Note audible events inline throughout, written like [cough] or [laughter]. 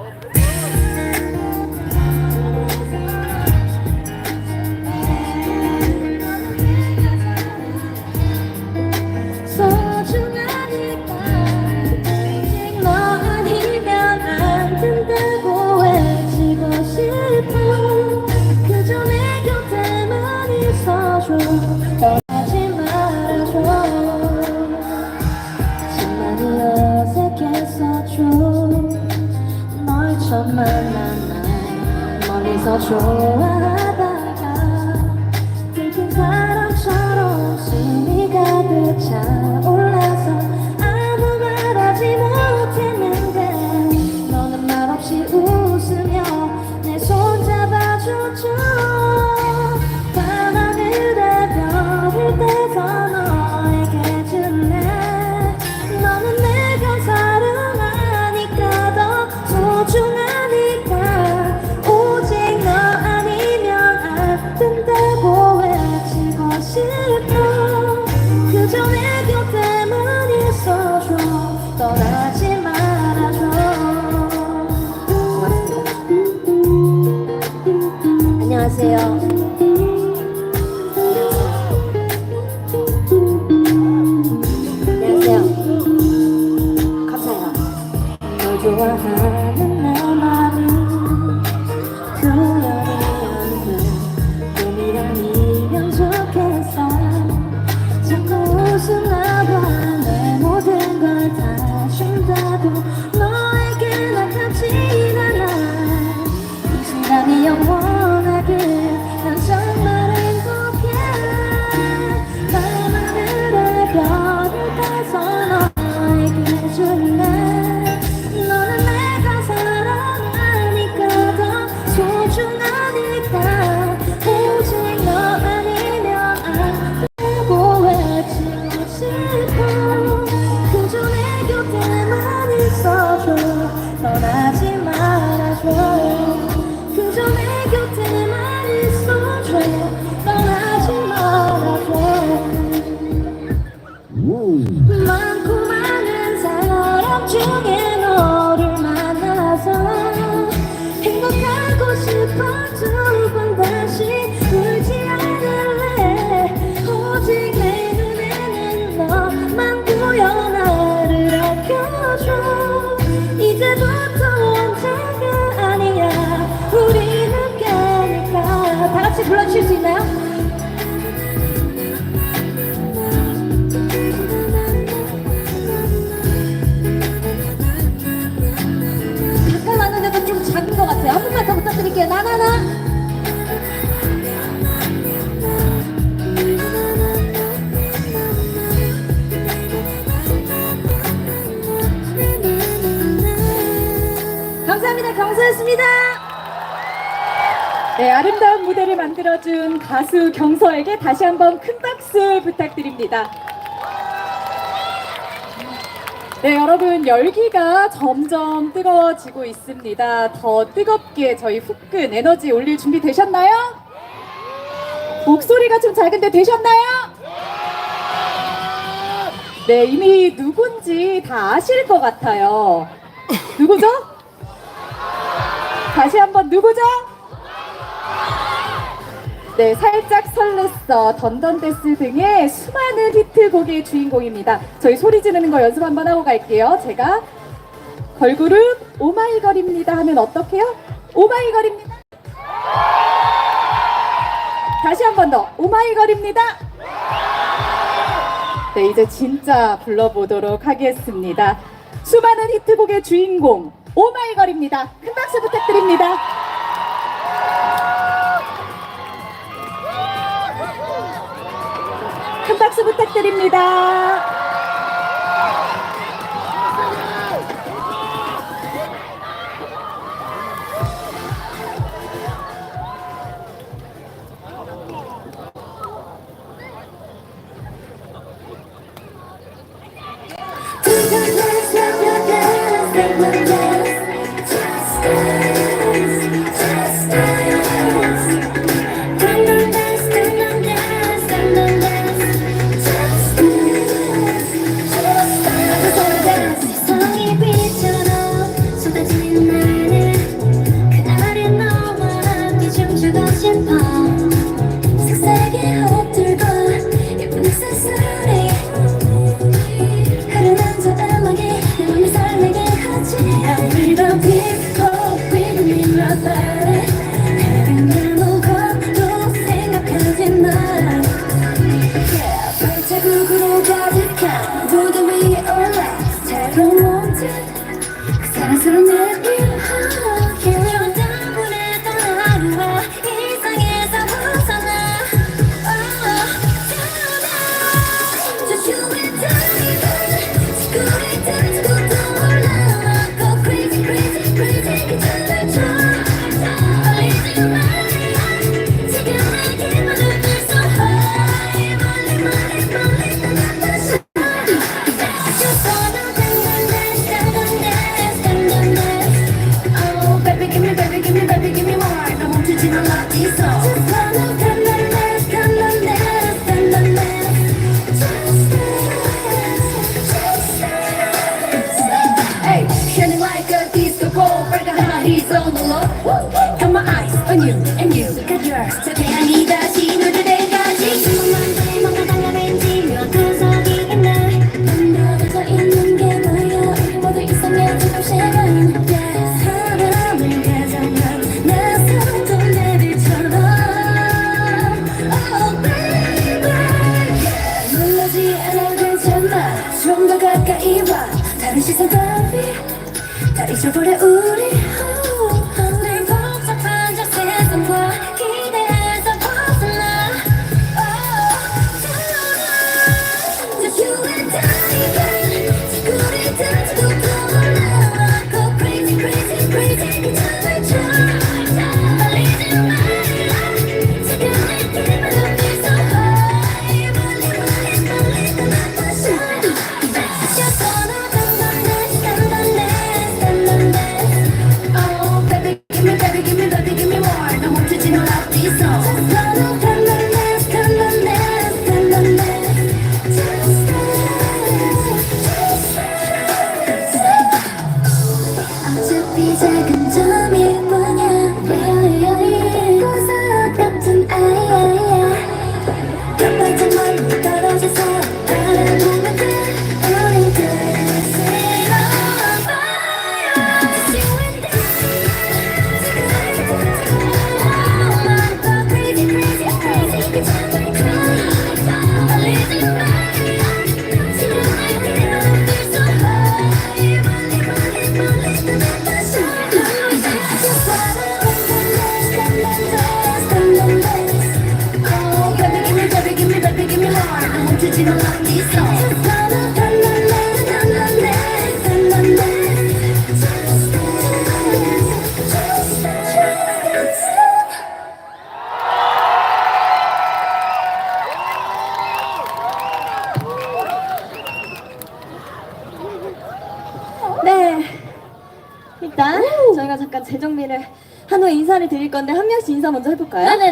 Oh, 什？ 부탁드릴게요. 나나나. 감사합니다. 경서였습니다. 네, 아름다운 무대를 만들어준 가수 경서에게 다시 한번 큰 박수 부탁드립니다. 네, 여러분, 열기가 점점 뜨거워지고 있습니다. 더 뜨겁게 저희 후끈 에너지 올릴 준비 되셨나요? 목소리가 좀 작은데 되셨나요? 네, 이미 누군지 다 아실 것 같아요. 누구죠? 다시 한번 누구죠? 네, 살짝 설렜어, 던던데스 등의 수많은 히트곡의 주인공입니다. 저희 소리 지르는 거 연습 한번 하고 갈게요. 제가 걸그룹 오마이걸입니다 하면 어떡해요? 오마이걸입니다. 다시 한 번 더, 오마이걸입니다. 네, 이제 진짜 불러보도록 하겠습니다. 수많은 히트곡의 주인공, 오마이걸입니다. 큰 박수 부탁드립니다. 박수 부탁드립니다.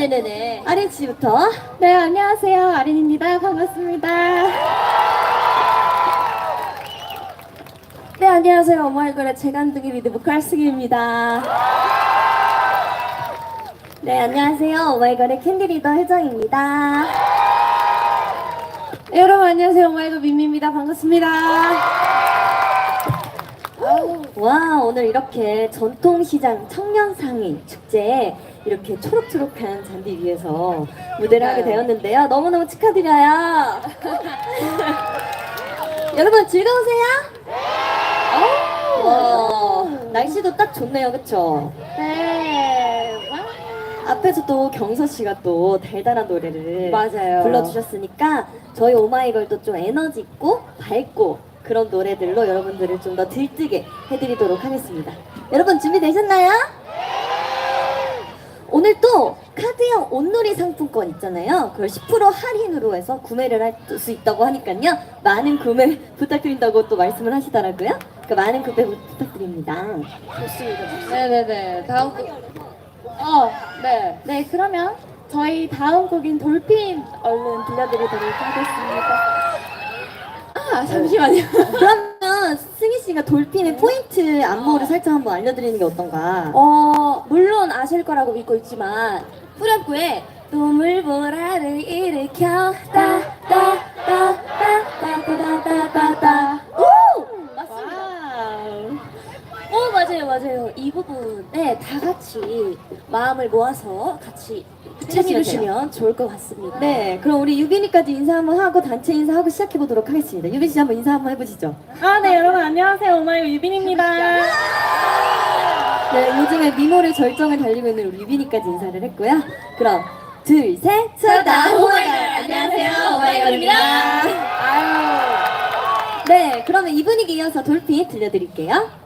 네네네네. 아린 씨부터. 네, 안녕하세요. 아린입니다. 반갑습니다. 네 안녕하세요. 오마이걸의 재간둥이 리드 보컬 승희입니다. 네 안녕하세요. 오마이걸의 캔디 리더 혜정입니다. 네, 여러분 안녕하세요. 오마이걸 민미입니다. 반갑습니다. 와 오늘 이렇게 전통시장 청년상인 축제에 이렇게 초록초록한 잔디 위에서 무대를 하게 되었는데요. 너무너무 축하드려요. [laughs] 여러분 즐거우세요? 와, 날씨도 딱 좋네요, 그쵸? 네. 앞에서 또 경서 씨가 또 달달한 노래를 맞아요. 불러주셨으니까 저희 오마이걸도 좀 에너지 있고 밝고 그런 노래들로 여러분들을 좀 더 들뜨게 해드리도록 하겠습니다. 여러분 준비되셨나요? 오늘 또 카드형 온누리 상품권 있잖아요. 그걸 10% 할인으로 해서 구매를 할 수 있다고 하니까요. 많은 구매 [laughs] 부탁드린다고 또 말씀을 하시더라고요. 그러니까 많은 구매 부탁드립니다. 네네네. 다음 곡. 어, 네. 네, 그러면 저희 다음 곡인 돌핀 얼른 들려드리도록 하겠습니다. 아, 잠시만요. [laughs] 그 러면 승희 씨가 돌핀의 포인트 안무를 살짝 한번 알려드리는 게 어떤가? 어, 물론 아실 거라고 믿고 있지만 후렴구에 눈물보라를 일으켜 따따따따따따따따따 오! 맞습니다. 오 맞아요 맞아요 이 부분에 다 같이 마음을 모아서 같이 해주시면 해주시면 좋을 것 같습니다. 네, 그럼 우리 유빈이까지 인사 한번 하고 단체 인사하고 시작해 보도록 하겠습니다. 유빈 씨 한번 인사 한번 해보시죠. 아 네 여러분 안녕하세요 오마이걸 유빈입니다. 네, 요즘에 미모의 절정을 달리고 있는 우리 유빈이까지 인사를 했고요. 그럼 둘, 셋, 서다 오마이걸 안녕하세요 오마이걸입니다. 아유. 네, 그러면 이 분위기 이어서 돌핀 들려드릴게요.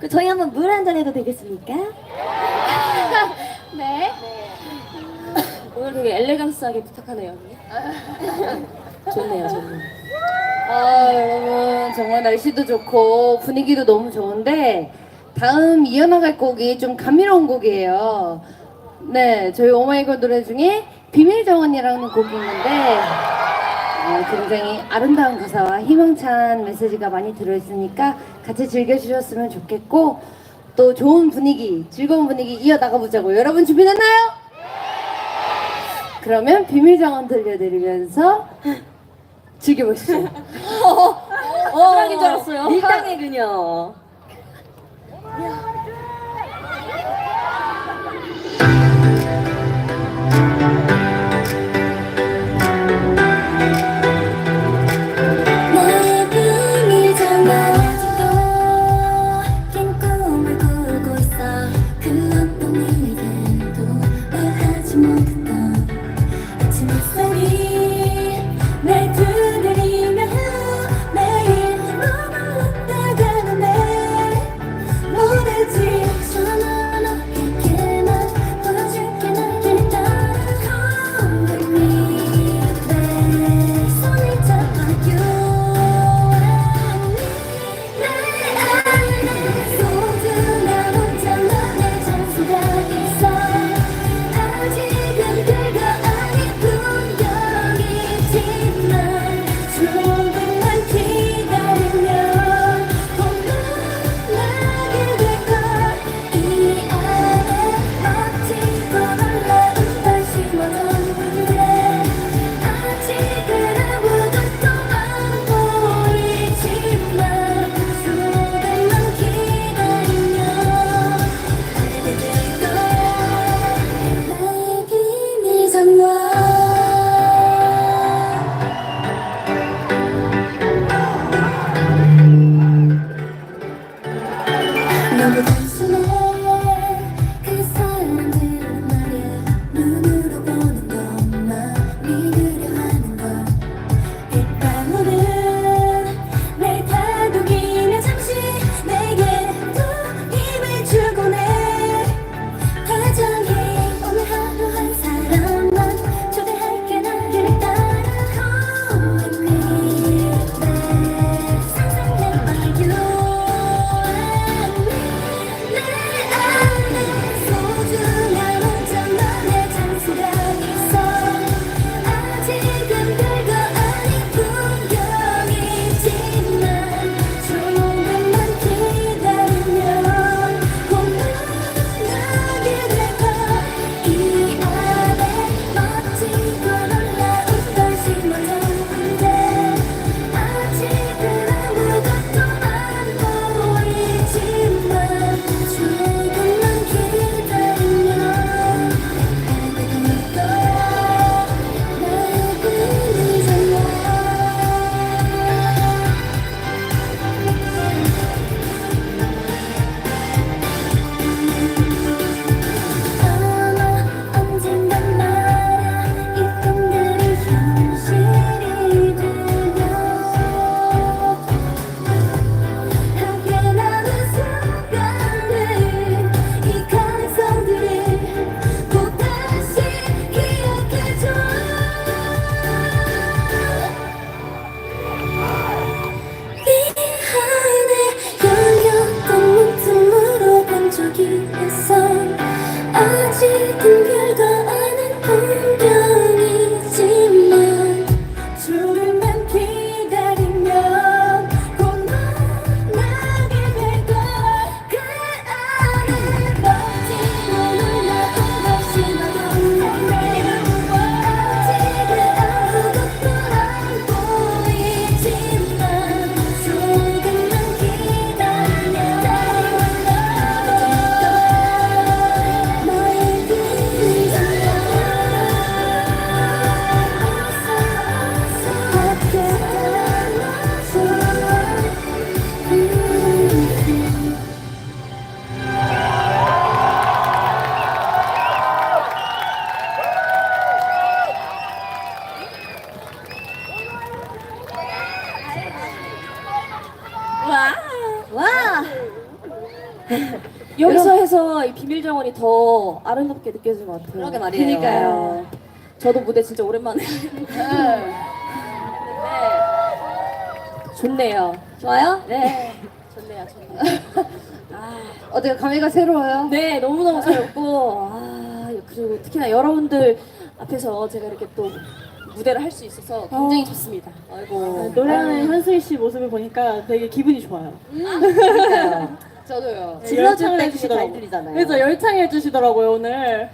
그 저희 한번 물 한 잔 해도 되겠습니까? [laughs] 네. 오늘 되게 엘레강스하게 부탁하네요. 언니. 좋네요, 좋네요. 아 여러분 정말 날씨도 좋고 분위기도 너무 좋은데 다음 이어나갈 곡이 좀 감미로운 곡이에요. 네, 저희 오마이걸 노래 중에 비밀 정원이라는 곡이 있는데 어, 굉장히 아름다운 가사와 희망찬 메시지가 많이 들어있으니까 같이 즐겨주셨으면 좋겠고 또 좋은 분위기, 즐거운 분위기 이어나가 보자고 여러분 준비됐나요? 그러면 비밀 정원 들려드리면서 즐겨보시죠. 사랑인 줄 알았어요. 밀당의 그녀. 여기서 해서 이 비밀 정원이 더 아름답게 느껴지는 것 같아요. 그러게 말이에요. 그러니까요. 저도 무대 진짜 오랜만에 했는데 [laughs] 좋네요. 좋아요? 네, 좋네요, 좋네요. [laughs] 어때요? 감회가 새로워요? 네, 너무 너무 새롭고 아 그리고 특히나 여러분들 앞에서 제가 이렇게 또 무대를 할 수 있어서 굉장히 어. 좋습니다. 아이고. 노래하는 현슬 씨 모습을 보니까 되게 기분이 좋아요. 그러니까요. [laughs] 저도요. 질러줄 때다 해주시더라고요. 힘들잖아요. 그래서 열창해 주시더라고요 오늘.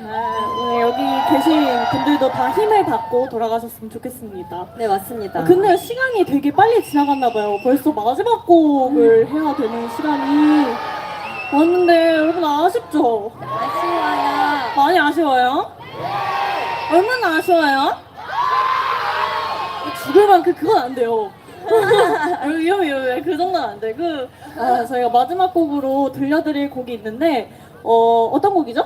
아, 오늘 여기 계신 분들도 다 힘을 받고 돌아가셨으면 좋겠습니다. 네, 맞습니다. 아, 근데 시간이 되게 빨리 지나갔나 봐요. 벌써 마지막 곡을 해야 되는 시간이 왔는데 여러분 아쉽죠? 아쉬워요. 많이 아쉬워요? 얼마나 아쉬워요? 죽을 만큼 그건 안 돼요. 위험해 위험해 그 정도는 안 돼. 그 아, 저희가 마지막 곡으로 들려드릴 곡이 있는데 어 어떤 곡이죠?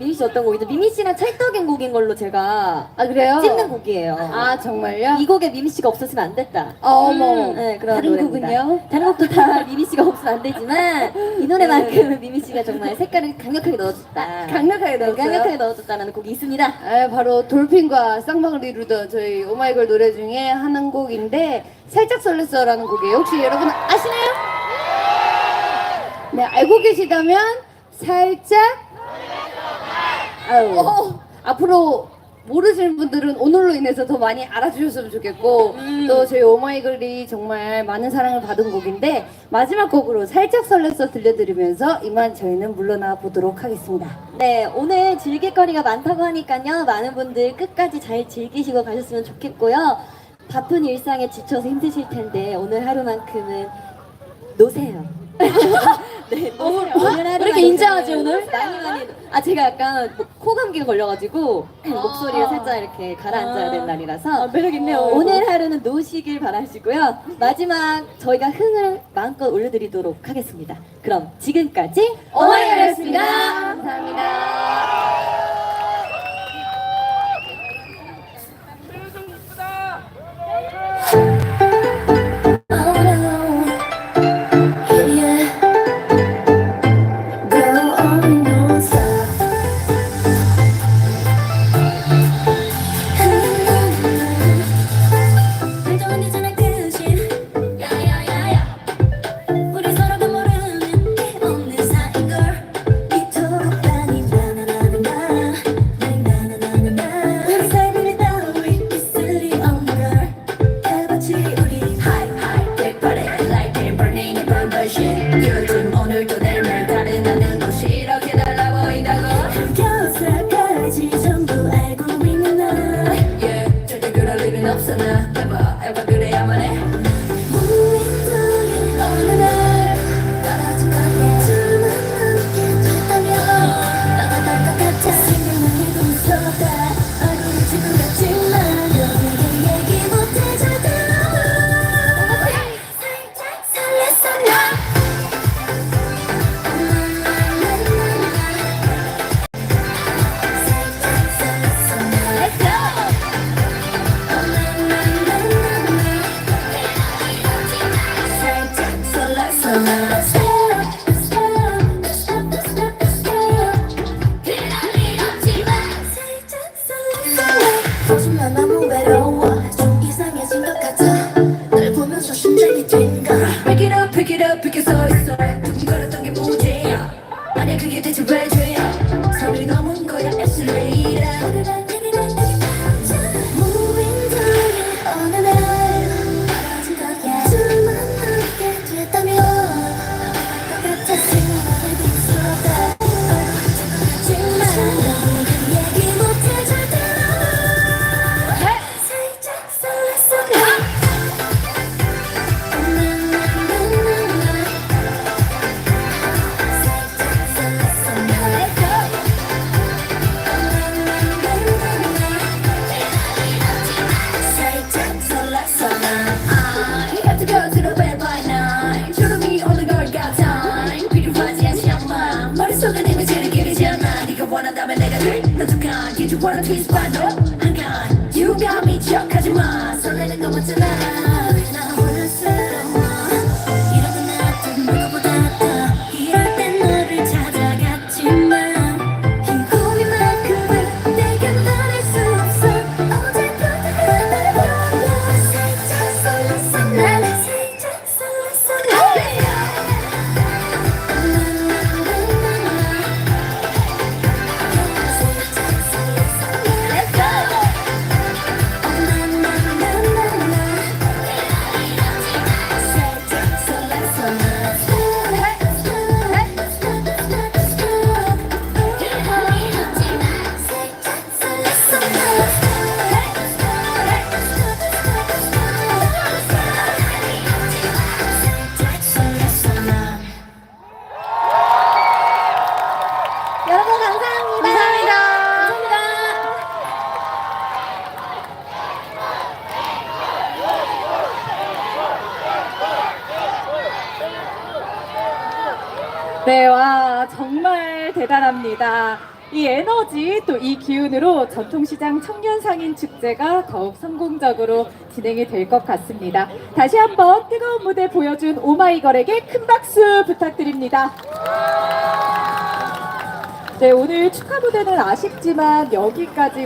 미미 씨 어떤 곡이죠? 미미 씨랑 찰떡인 곡인 걸로 제가 아 그래요? 찍는 곡이에요. 아 정말요? 이 곡에 미미 씨가 없었으면 안 됐다. 아, 어머. 네, 그런 다른 노래입니다. 곡은요? 다른 곡도 다 [laughs] 미미 씨가 없으면 안 되지만 이 노래만큼은 미미 씨가 정말 색깔을 강력하게 넣어줬다. 강력하게 네, 넣었어요. 강력하게 넣어줬다는 곡이 있습니다. 아, 바로 돌핀과 쌍방울 이루던 저희 오마이걸 노래 중에 하는 곡인데 살짝 설렜어라는 곡이에요. 혹시 여러분 아시나요? 네, 알고 계시다면 살짝 아유, 어, 앞으로 모르시는 분들은 오늘로 인해서 더 많이 알아주셨으면 좋겠고 또 저희 오마이걸이 정말 많은 사랑을 받은 곡인데 마지막 곡으로 살짝 설렜어 들려드리면서 이만 저희는 물러나 보도록 하겠습니다. 네, 오늘 즐길 거리가 많다고 하니까요. 많은 분들 끝까지 잘 즐기시고 가셨으면 좋겠고요. 바쁜 일상에 지쳐서 힘드실 텐데 오늘 하루만큼은 노세요. 네, 오늘, 오늘 하루 왜 이렇게 인자하지, 오늘? 많이 많이. 아 제가 약간 뭐 코감기가 걸려가지고 목소리를 살짝 이렇게 가라앉아야 되는 날이라서 아, 매력 있네요. 오늘 하루는 노시길 바라시고요. 마지막 저희가 흥을 마음껏 올려드리도록 하겠습니다. 그럼 지금까지 오마이걸이었습니다. 감사합니다. yeah. Pick it up, it so 있어 두근거렸던 게 문제야 아니야 그게 대체 왜 원한다면 내가 돼너 두칸 Did you wanna twist by no 한칸 You got me 척하지마 설레는 거 맞잖아 이 에너지 또 이 기운으로 전통시장 청년상인 축제가 더욱 성공적으로 진행이 될 것 같습니다. 다시 한번 뜨거운 무대 보여준 오마이걸에게 큰 박수 부탁드립니다. 네, 오늘 축하 무대는 아쉽지만 여기까지